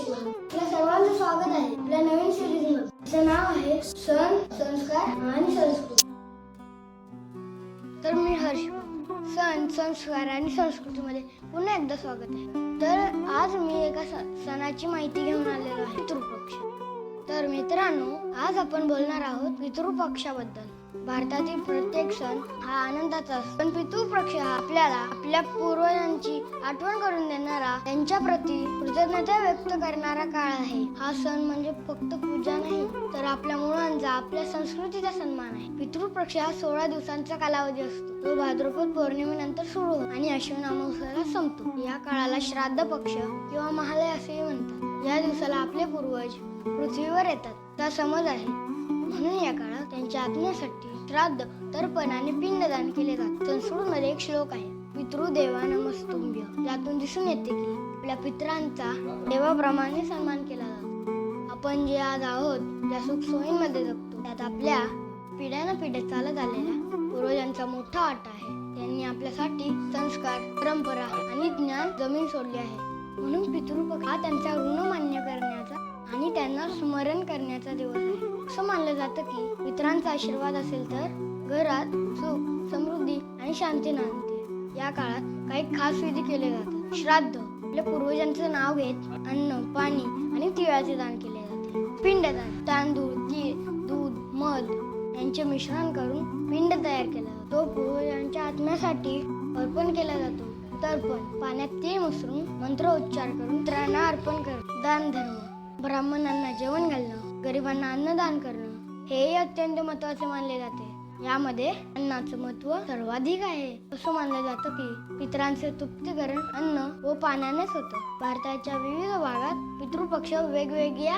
आपल्या सर्वांचं स्वागत आहे. आपल्या नवीन सिरीजमध्ये. तिचं नाव आहे सण संस्कार आणि संस्कृती. तर मी हर्ष. सण संस्कार आणि संस्कृतीमध्ये पुन्हा एकदा स्वागत आहे. तर आज मी एका सणाची माहिती घेऊन आलेलो आहे. पितृपक्ष. तर मित्रांनो आज आपण बोलणार आहोत पितृपक्षाबद्दल. भारतातील प्रत्येक सण हा आनंदाचा असतो. पण पितृपक्ष हा आपल्याला आपल्या पूर्वजांची आठवण करून देणारा त्यांच्या प्रती कृतज्ञता व्यक्त करणारा काळ आहे. हा सण म्हणजे फक्त पूजा नाही तर आपल्या मुळांचा आपल्या संस्कृतीचा सन्मान आहे. पितृपक्ष हा सोळा दिवसांचा कालावधी असतो. तो भाद्रपद पौर्णिमेनंतर सुरू होतो आणि अश्विन अमावस्याला संपतो. या काळाला श्राद्ध पक्ष किंवा महालय असेही म्हणतात. या दिवसाला आपले पूर्वज पृथ्वीवर येतात. हा समज आहे. म्हणून या काळात त्यांच्या आत्म्यासाठी श्राद्ध तर्पण आणि पिंडदान केले जाते. संस्कृतमध्ये एक श्लोक आहे. पितृदेवा नमस्तुंभ्य. यातून दिसून येते की आपल्या पितरांचा देवाप्रमाणे सन्मान केला जातो. आपण जे आज आहोत ज्या सुखसोयींमध्ये जगतो. त्यात आपल्या पिढ्यानपिढ्या चालत आलेल्या पूर्वजांचा मोठा वाटा आहे. त्यांनी आपल्यासाठी संस्कार परंपरा आणि ज्ञान जमीन सोडली आहे. म्हणून पितृपक्ष हा त्यांचा ऋण मान्य करण्याचा आणि त्यांना स्मरण करण्याचा दिवस आहे. असं मानलं जातं की मित्रांचा आशीर्वाद असेल तर घरात सुख समृद्धी आणि शांती नांदते. या काळात काही खास विधी केले जातात. श्राद्ध आपल्या पूर्वजांचं नाव घेत अन्न पाणी आणि तिळाचे दान केले जाते. पिंडदान तांदूळ तीळ दूध मध यांचे मिश्रण करून पिंड तयार केला जातो. तो पूर्वजांच्या आत्म्यासाठी अर्पण केला जातो. तर्पण पाण्यात तीळ मिसळून मंत्र उच्चार करून मित्रांना अर्पण कर दान धर्म. ब्राह्मणांना जेवण घालणं गरिबांना अन्नदान करणं हेही अत्यंत महत्त्वाचे मानले जाते. यामध्ये अन्नाचं महत्त्व सर्वाधिक आहे. असं मानलं जातं की पितरांचे तृप्तीकरण अन्न व पाण्यानेच होतं. भारताच्या विविध भागात पितृपक्ष वेगवेगळ्या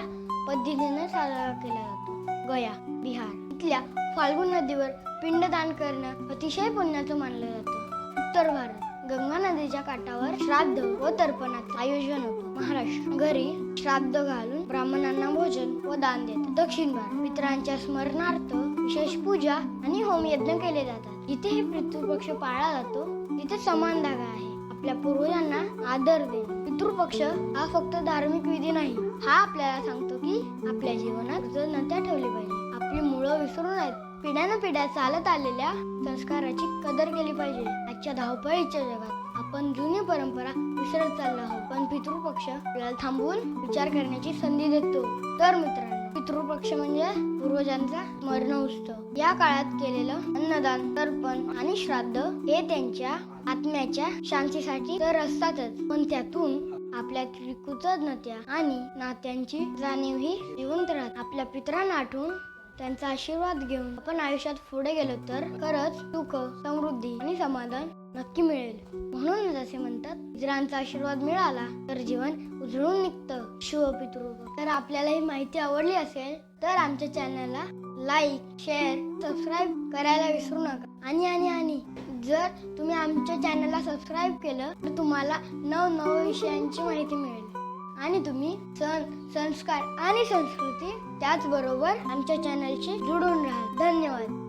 पद्धतीने साजरा केला जातो. गया बिहार इथल्या फाल्गुन नदीवर पिंडदान करणं अतिशय पुण्याचं मानलं जातं. उत्तर भारत. गंगा नदीच्या काठावर श्राद्ध व तर्पणाचं आयोजन होतं. महाराष्ट्र घरी श्राद्ध घालून ब्राह्मणांना भोजन व दान देतात. दक्षिण भारत पितरांच्या स्मरणार्थ विशेष पूजा आणि होम यज्ञ केले जातात. जिथे हे पितृपक्ष पाळला जातो तिथे समान धागा आहे. आपल्या पूर्वजांना आदर देणे पितृपक्ष हा फक्त धार्मिक विधी नाही. हा आपल्याला सांगतो की आपल्या जीवनात कृतज्ञता ठेवली पाहिजे. आपली मुळं विसरून आहेत. पिढ्यानपिढ्या चालत आलेल्या संस्काराची कदर केली पाहिजे. आजच्या धावपळीच्या जगात आपण जुनी परंपरा विसरत चाललो आहोत. पण पितृपक्ष आपल्याला थांबवून विचार करण्याची संधी देतो. तर मित्रांनो पितृपक्ष म्हणजे पूर्वजांचा स्मरण उत्सव. या काळात केलेलं अन्नदान तर्पण आणि श्राद्ध हे त्यांच्या आत्म्याच्या शांतीसाठी तर असतातच. पण त्यातून आपल्या कृतज्ञता आणि नात्यांची जाणीवही जिवंत राहत. आपल्या पितरांना आठवून त्यांचा आशीर्वाद घेऊन आपण आयुष्यात पुढे गेलो तर खरंच सुख समृद्धी आणि समाधान नक्की मिळेल. म्हणून जसे म्हणतात इतरांचा आशीर्वाद मिळाला तर जीवन उजळून निघतं. शुभ हो पितृ तर आपल्याला ही माहिती आवडली असेल तर आमच्या चॅनलला लाईक शेअर सबस्क्राईब करायला विसरू नका. आणि आणि आणि जर तुम्ही आमच्या चॅनलला सबस्क्राईब केलं तर तुम्हाला नवनव विषयांची माहिती मिळेल. आणि तुम्ही सण संस्कार आणि संस्कृती त्याचबरोबर आमच्या चॅनलशी जुळून राहा. धन्यवाद.